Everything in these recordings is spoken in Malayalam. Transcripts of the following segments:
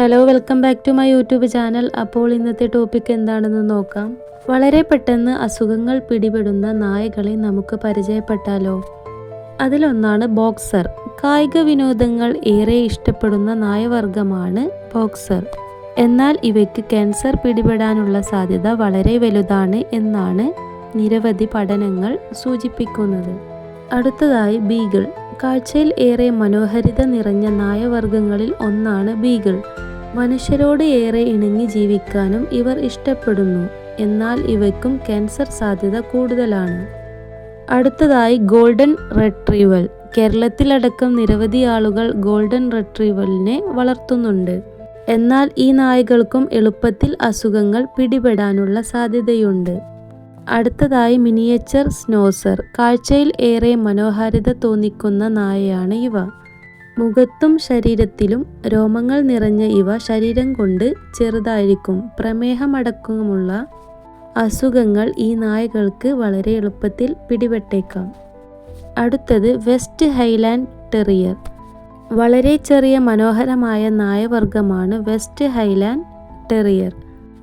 Hello welcome back to my YouTube channel അപ്പോൾ ഇന്നത്തെ ടോപ്പിക് എന്താണെന്ന് നോക്കാം. വളരെ പെട്ടെന്ന് അസുഖങ്ങൾ പിടിപെടുന്ന നായകളെ നമുക്ക് പരിചയപ്പെട്ടാലോ? അതിലൊന്നാണ് ബോക്സർ. കായിക വിനോദങ്ങൾ ഏറെ ഇഷ്ടപ്പെടുന്ന നായവർഗമാണ് ബോക്സർ. എന്നാൽ ഇവയ്ക്ക് ക്യാൻസർ പിടിപെടാനുള്ള സാധ്യത വളരെ വലുതാണ് എന്നാണ് നിരവധി പഠനങ്ങൾ സൂചിപ്പിക്കുന്നത്. അടുത്തതായി ബീഗിൾ. കാഴ്ചയിൽ ഏറെ മനോഹരിത നിറഞ്ഞ നായവർഗങ്ങളിൽ ഒന്നാണ് ബീഗിൾ. മനുഷ്യരോട് ഏറെ ഇണങ്ങി ജീവിക്കാനും ഇവർ ഇഷ്ടപ്പെടുന്നു. എന്നാൽ ഇവയ്ക്കും ക്യാൻസർ സാധ്യത കൂടുതലാണ്. അടുത്തതായി ഗോൾഡൻ റെട്രീവൽ. കേരളത്തിലടക്കം നിരവധി ആളുകൾ ഗോൾഡൻ റെട്രീവലിനെ വളർത്തുന്നുണ്ട്. എന്നാൽ ഈ നായകൾക്കും എളുപ്പത്തിൽ അസുഖങ്ങൾ പിടിപെടാനുള്ള സാധ്യതയുണ്ട്. അടുത്തതായി മിനിയേച്ചർ സ്നോസർ. കാഴ്ചയിൽ ഏറെ മനോഹാരിത തോന്നിക്കുന്ന നായയാണ് ഇവ. മുഖത്തും ശരീരത്തിലും രോമങ്ങൾ നിറഞ്ഞ ഇവ ശരീരം കൊണ്ട് ചെറുതായിരിക്കും. പ്രമേഹമടക്കമുള്ള അസുഖങ്ങൾ ഈ നായകൾക്ക് വളരെ എളുപ്പത്തിൽ പിടിപെട്ടേക്കാം. അടുത്തത് വെസ്റ്റ് ഹൈലാൻഡ് ടെറിയർ. വളരെ ചെറിയ മനോഹരമായ നായവർഗമാണ് വെസ്റ്റ് ഹൈലാൻഡ് ടെറിയർ.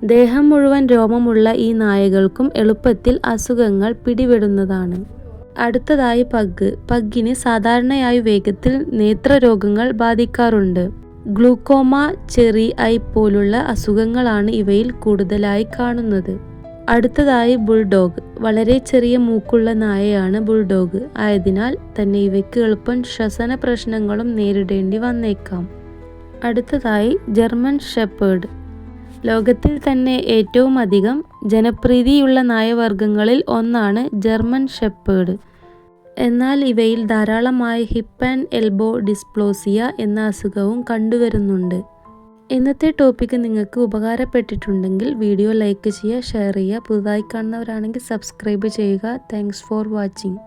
ദേഹം മുഴുവൻ രോമമുള്ള ഈ നായകൾക്കും എളുപ്പത്തിൽ അസുഖങ്ങൾ പിടിപെടുന്നതാണ്. അടുത്തതായി പഗ്. പഗ്ഗിന് സാധാരണയായി വേഗത്തിൽ നേത്രരോഗങ്ങൾ ബാധിക്കാറുണ്ട്. ഗ്ലൂക്കോമ ചെറി ഐ പോലുള്ള അസുഖങ്ങളാണ് ഇവയിൽ കൂടുതലായി കാണുന്നത്. അടുത്തതായി ബുൾഡോഗ്. വളരെ ചെറിയ മൂക്കുള്ള നായയാണ് ബുൾഡോഗ്. ആയതിനാൽ തന്നെ ഇവയ്ക്ക് എളുപ്പം ശ്വസന പ്രശ്നങ്ങളും നേരിടേണ്ടി വന്നേക്കാം. അടുത്തതായി ജർമ്മൻ ഷെപ്പേർഡ്. ലോകത്തിൽ തന്നെ ഏറ്റവും അധികം ജനപ്രീതിയുള്ള നായവർഗങ്ങളിൽ ഒന്നാണ് ജർമ്മൻ ഷെപ്പേർഡ് എന്നാൽ ഇവയിൽ ധാരാളമായി ഹിപ്പ് ആൻഡ് എൽബോ ഡിസ്പ്ലോസിയ എന്ന അസുഖവും കണ്ടുവരുന്നുണ്ട്. ഇന്നത്തെ ടോപ്പിക്ക് നിങ്ങൾക്ക് ഉപകാരപ്പെട്ടിട്ടുണ്ടെങ്കിൽ വീഡിയോ ലൈക്ക് ചെയ്യുക ഷെയർ ചെയ്യുക. പുതുതായി കാണുന്നവരാണെങ്കിൽ സബ്സ്ക്രൈബ് ചെയ്യുക. Thanks for watching.